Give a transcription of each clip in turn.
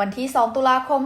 วันที่ 2 ตุลาคม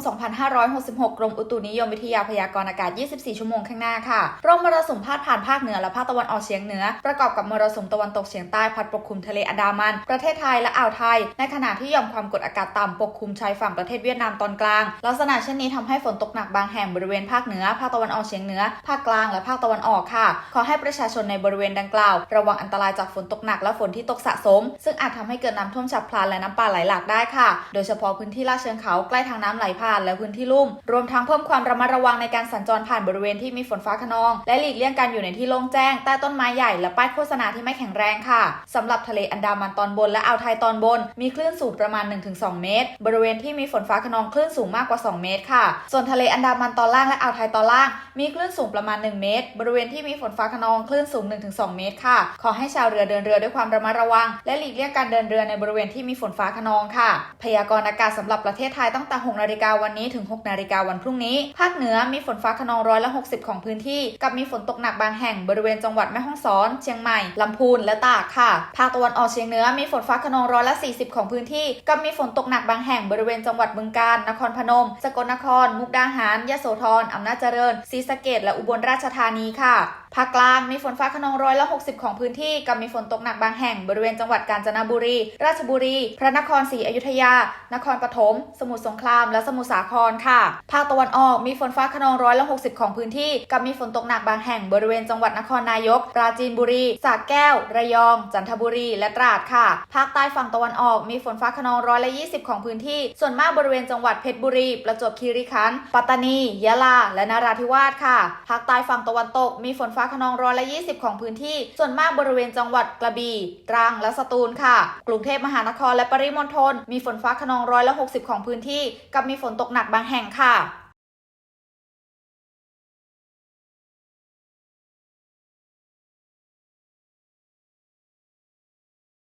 2566 กรมอุตุนิยมวิทยาพยากรณ์อากาศ 24 ชั่วโมงข้างหน้าค่ะร่องมรสุมพาดผ่านภาคเหนือและภาคตะวันออกเฉียงเหนือ ประกอบกับมรสุมตะวันตกเฉียงใต้พัดปกคลุมทะเลอันดามัน ประเทศไทยและอ่าวไทย ในขณะที่ย่อมความกดอากาศต่ำปกคลุมชายฝั่งประเทศเวียดนามตอนกลาง ลักษณะเช่นนี้ทำให้ฝนตกหนักบางแห่งบริเวณภาคเหนือ ภาคตะวันออกเฉียงเหนือ ภาคกลางและภาคตะวันออกค่ะ ขอให้ประชาชนในบริเวณดังกล่าว ระวังอันตรายจากฝนตกหนักและฝนที่ตกสะสม ซึ่งอาจทำให้เกิดน้ำท่วมฉับพลันและน้ำป่าไหลหลากได้ค่ะ โดยเฉพาะพื้นที่ลาดเชิงเขาใกล้ทางน้ำไหลผ่านและพื้นที่ลุ่ม รวมทั้งเพิ่มความระมัดระวังในการสัญจรผ่านบริเวณที่มีฝนฟ้าขนอง และหลีกเลี่ยงการอยู่ในที่โล่งแจ้งใต้ต้นไม้ใหญ่และป้ายโฆษณาที่ไม่แข็งแรงค่ะสำหรับทะเลอันดามันตอนบนและอ่าวไทยตอนบน มีคลื่นสูงประมาณ 1-2 เมตร บริเวณที่มีฝนฟ้าขนองคลื่นสูงมากกว่า 2 เมตรค่ะ ส่วนทะเลอันดามันตอนล่างและอ่าวไทยตอนล่าง มีคลื่นสูงประมาณ 1 เมตร บริเวณที่มีฝนฟ้าขนองคลื่นสูง 1-2 เมตรค่ะ ขอให้ชาวเรือเดินเรือด้วยความระมัดระวัง และหลีกเลี่ยงการเดินเรือในบริเวณที่มีฝนฟ้าขนองค่ะ พยากรณ์อากาศสำหรับประเทศไทยตั้งแต่ 6 นาฬิกาวันนี้ถึง 6 นาฬิกาวันพรุ่งนี้ ภาคเหนือมีฝนฟ้าขนองร้อยละ 60 ของพื้นที่ กับมีฝนตกหนักบางแห่งบริเวณจังหวัดแม่ฮ่องสอน เชียงใหม่ ลำพูนและตากค่ะ ภาคตะวันออกเฉียงเหนือมีฝนฟ้าขนองร้อยละ 40 ของพื้นที่ กับมีฝนตกหนักบางแห่งบริเวณจังหวัดบึงกาฬ นครพนม สกลนคร มุกดาหาร ยะโสธร อำนาจเจริญ ศรีสะเกษและอุบลราชธานีค่ะภาคกลางมีฝนฟ้าขนองร้อยละ 60 ของพื้นที่กับมีฝนตกหนักบางแห่งบริเวณจังหวัดกาญจนบุรี ราชบุรี พระนครศรีอยุธยา นครปฐม สมุทรสงคราม และสมุทรสาครค่ะ ภาคตะวันออกมีฝนฟ้าขนองร้อยละ 60 ของพื้นที่กับมีฝนตกหนักบางแห่งบริเวณจังหวัดนครนายก ปราจีนบุรี สระแก้ว ระยอง จันทบุรี และตราดค่ะ ภาคใต้ฝั่งตะวันออกมีฝนฟ้าขนองร้อยละ 20 ของพื้นที่ ส่วนมากบริเวณจังหวัดเพชรบุรี ประจวบคีรีขันธ์ ปัตตานี ยะลา และนราธิวาสค่ะ ภาคใต้ฝั่งตะวันตกมีฝนฟ้าขนองร้อยละ 20 ของพื้นที่ ส่วนมากบริเวณจังหวัดกระบี่ตรังและสตูลค่ะ กรุงเทพมหานครและปริมณฑลมีฝนฟ้าขนองร้อยละ 60 ของพื้นที่ กับมีฝนตกหนักบางแห่งค่ะ